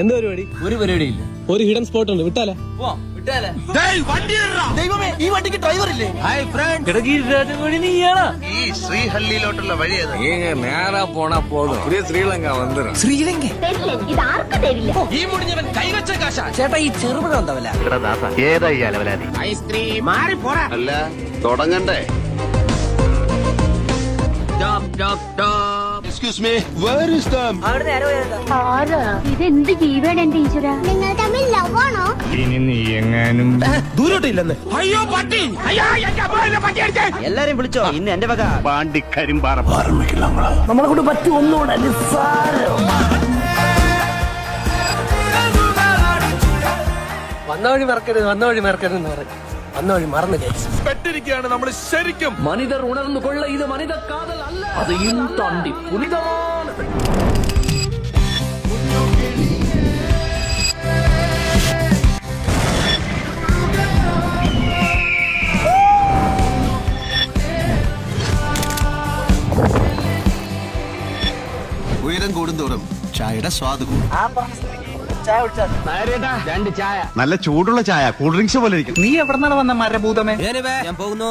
എന്താ പരിപാടി ഒരു പരിപാടി ഇല്ല ഒരു ഹിഡൻ സ്പോട്ട് ഉണ്ട് വിട്ടാലേ പോവാം വിട്ടാലേ ദൈവമേ ഈ വണ്ടിക്ക് ഡ്രൈവർ ഇല്ലേ ഹായ് ഫ്രണ്ട് നീയാണ് ഈ ശ്രീഹള്ളിയിലോട്ടുള്ള വഴിയത് நீங்க நேரா போனா போதும் அப்படியே ஸ்ரீலங்கா வந்துடும் ശ്രീലങ്ക തരില്ല ഇത് ആർക്കും തരില്ല ഈ മുടിഞ്ഞവൻ കൈവച്ച കാശ ചേട്ടാ ഈ ചെറുപഴം ഉണ്ടാവില്ല ഏതാ ഈ അലവലാതി അല്ല തുടങ്ങണ്ടേ Excuse me where is them ഇതെന്ത് എന്റെ ഈശ്വര? നിങ്ങൾ തമ്മിൽ ലവ് ആണോ? ദൂരോട്ടില്ലെന്ന്. എല്ലാരും വിളിച്ചോ ഇന്ന് എന്റെ വക. പാണ്ടി കരിമ്പാറ. നമ്മളെ കൊണ്ട് പറ്റും ഒന്നുകൂടെ വന്ന വഴി മറക്കരുത് വന്ന വഴി മറക്കരുത് എന്ന് പറയും. വന്ന വഴി മറന്നു. പെട്ടിരിക്കുകയാണ് നമ്മൾ ശരിക്കും. മനിതർ ഉണർന്നു കൊള്ള ഇത് മനിത കാതൽ അല്ല. അതെയും താണ്ടി പുനിതമാണ് ഉയരം കൂടുന്തോറും ചായയുടെ സ്വാദ് കൂടും. രണ്ട് ചായ. നല്ല ചൂടുള്ള ചായ കൂൾ ഡ്രിങ്ക്സ് പോലെ ഇരിക്കും. നീ എവിടെന്നാണ് വന്ന മരഭൂതമേ? ഞാൻ പോകുന്നു.